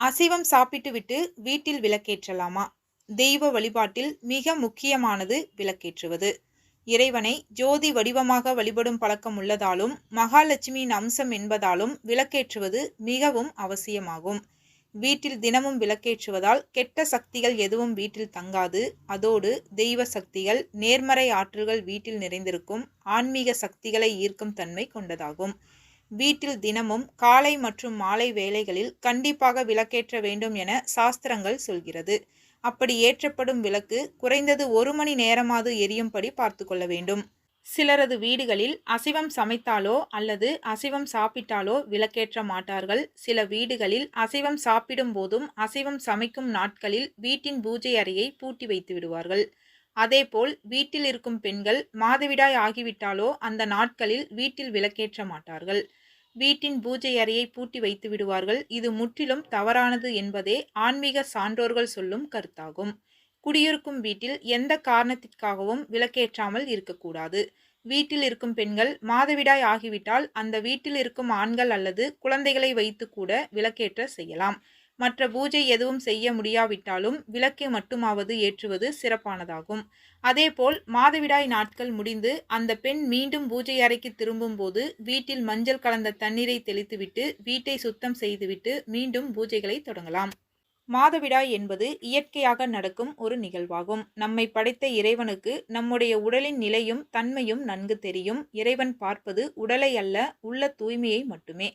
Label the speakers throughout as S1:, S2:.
S1: அசைவம் சாப்பிட்டுவிட்டு வீட்டில் விளக்கேற்றலாமா? தெய்வ வழிபாட்டில் மிக முக்கியமானது விளக்கேற்றுவது. இறைவனை ஜோதி வடிவமாக வழிபடும் பழக்கம் உள்ளதாலும் மகாலட்சுமியின் அம்சம் என்பதாலும் விளக்கேற்றுவது மிகவும் அவசியமாகும். வீட்டில் தினமும் விளக்கேற்றுவதால் கெட்ட சக்திகள் எதுவும் வீட்டில் தங்காது. அதோடு தெய்வ சக்திகள் நேர்மறை ஆற்றல்கள் வீட்டில் நிறைந்திருக்கும் ஆன்மீக சக்திகளை ஈர்க்கும் தன்மை கொண்டதாகும். வீட்டில் தினமும் காலை மற்றும் மாலை வேளைகளில் கண்டிப்பாக விளக்கேற்ற வேண்டும் என சாஸ்திரங்கள் சொல்கிறது. அப்படி ஏற்றப்படும் விளக்கு குறைந்தது ஒரு மணி நேரமாவது எரியும்படி பார்த்து கொள்ள வேண்டும். சிலரது வீடுகளில் அசைவம் சமைத்தாலோ அல்லது அசைவம் சாப்பிட்டாலோ விளக்கேற்ற மாட்டார்கள். சில வீடுகளில் அசைவம் சாப்பிடும் போதும் அசைவம் சமைக்கும் நாட்களில் வீட்டின் பூஜை அறையை பூட்டி வைத்து விடுவார்கள். அதேபோல் வீட்டில் இருக்கும் பெண்கள் மாதவிடாய் ஆகிவிட்டாலோ அந்த நாட்களில் வீட்டில் விளக்கேற்ற மாட்டார்கள். வீட்டின் பூஜை அறையை பூட்டி வைத்து விடுவார்கள். இது முற்றிலும் தவறானது என்பதே ஆன்மீக சான்றோர்கள் சொல்லும் கருத்தாகும். குடியிருக்கும் வீட்டில் எந்த காரணத்திற்காகவும் விளக்கேற்றாமல் இருக்கக்கூடாது. வீட்டில் இருக்கும் பெண்கள் மாதவிடாய் ஆகிவிட்டால் அந்த வீட்டில் இருக்கும் ஆண்கள் அல்லது குழந்தைகளை வைத்து கூட விளக்கேற்ற செய்யலாம். மற்ற பூஜை எதுவும் செய்ய முடியாவிட்டாலும் விளக்கை மட்டுமாவது ஏற்றுவது சிறப்பானதாகும். அதேபோல் மாதவிடாய் நாட்கள் முடிந்து அந்த பெண் மீண்டும் பூஜை அறைக்கு திரும்பும்போது வீட்டில் மஞ்சள் கலந்த தண்ணீரை தெளித்துவிட்டு வீட்டை சுத்தம் செய்துவிட்டு மீண்டும் பூஜைகளை தொடங்கலாம். மாதவிடாய் என்பது இயற்கையாக நடக்கும் ஒரு நிகழ்வாகும். நம்மை படைத்த இறைவனுக்கு நம்முடைய உடலின் நிலையும் தன்மையும் நன்கு தெரியும். இறைவன் பார்ப்பது உடலை அல்ல உள்ள தூய்மையை மட்டுமே.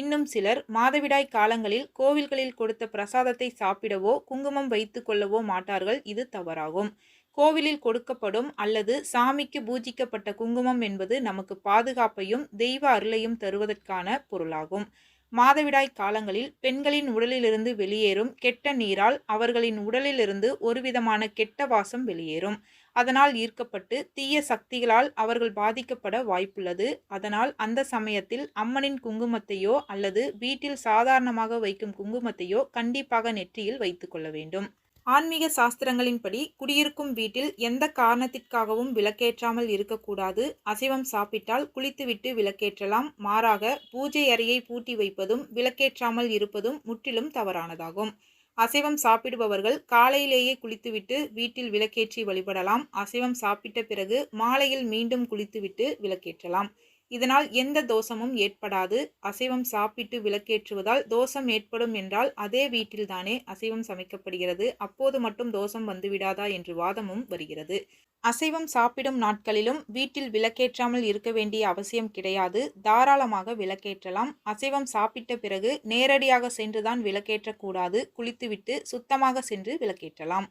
S1: இன்னும் சிலர் மாதவிடாய் காலங்களில் கோவில்களில் கொடுத்த பிரசாதத்தை சாப்பிடவோ குங்குமம் வைத்து கொள்ளவோ மாட்டார்கள். இது தவறாகும். கோவிலில் கொடுக்கப்படும் அல்லது சாமிக்கு பூஜிக்கப்பட்ட குங்குமம் என்பது நமக்கு பாதுகாப்பையும் தெய்வ அருளையும் தருவதற்கான பொருளாகும். மாதவிடாய் காலங்களில் பெண்களின் உடலிலிருந்து வெளியேறும் கெட்ட நீரால் அவர்களின் உடலிலிருந்து ஒருவிதமான கெட்ட வாசம் வெளியேறும். அதனால் ஈர்க்கப்பட்டு தீய சக்திகளால் அவர்கள் பாதிக்கப்பட வாய்ப்புள்ளது. அதனால் அந்த சமயத்தில் அம்மனின் குங்குமத்தையோ அல்லது வீட்டில் சாதாரணமாக வைக்கும் குங்குமத்தையோ கண்டிப்பாக நெற்றியில் வைத்துக்கொள்ள வேண்டும். ஆன்மீக சாஸ்திரங்களின்படி குடியிருக்கும் வீட்டில் எந்த காரணத்திற்காகவும் விளக்கேற்றாமல் இருக்கக்கூடாது. அசைவம் சாப்பிட்டால் குளித்துவிட்டு விளக்கேற்றலாம். மாறாக பூஜை அறையை பூட்டி வைப்பதும் விளக்கேற்றாமல் இருப்பதும் முற்றிலும் தவறானதாகும். அசைவம் சாப்பிடுபவர்கள் காலையிலேயே குளித்துவிட்டு வீட்டில் விளக்கேற்றி வழிபடலாம். அசைவம் சாப்பிட்ட பிறகு மாலையில் மீண்டும் குளித்துவிட்டு விளக்கேற்றலாம். இதனால் எந்த தோஷமும் ஏற்படாது. அசைவம் சாப்பிட்டு விளக்கேற்றுவதால் தோஷம் ஏற்படும் என்றால் அதே வீட்டில்தானே அசைவம் சமைக்கப்படுகிறது. அப்போது மட்டும் தோஷம் வந்துவிடாதா என்று வாதமும் வருகிறது. அசைவம் சாப்பிடும் நாட்களிலும் வீட்டில் விளக்கேற்றாமல் இருக்க வேண்டிய அவசியம் கிடையாது. தாராளமாக விளக்கேற்றலாம். அசைவம் சாப்பிட்ட பிறகு நேரடியாக சென்றுதான் விளக்கேற்றக்கூடாது. குளித்துவிட்டு சுத்தமாக சென்று விளக்கேற்றலாம்.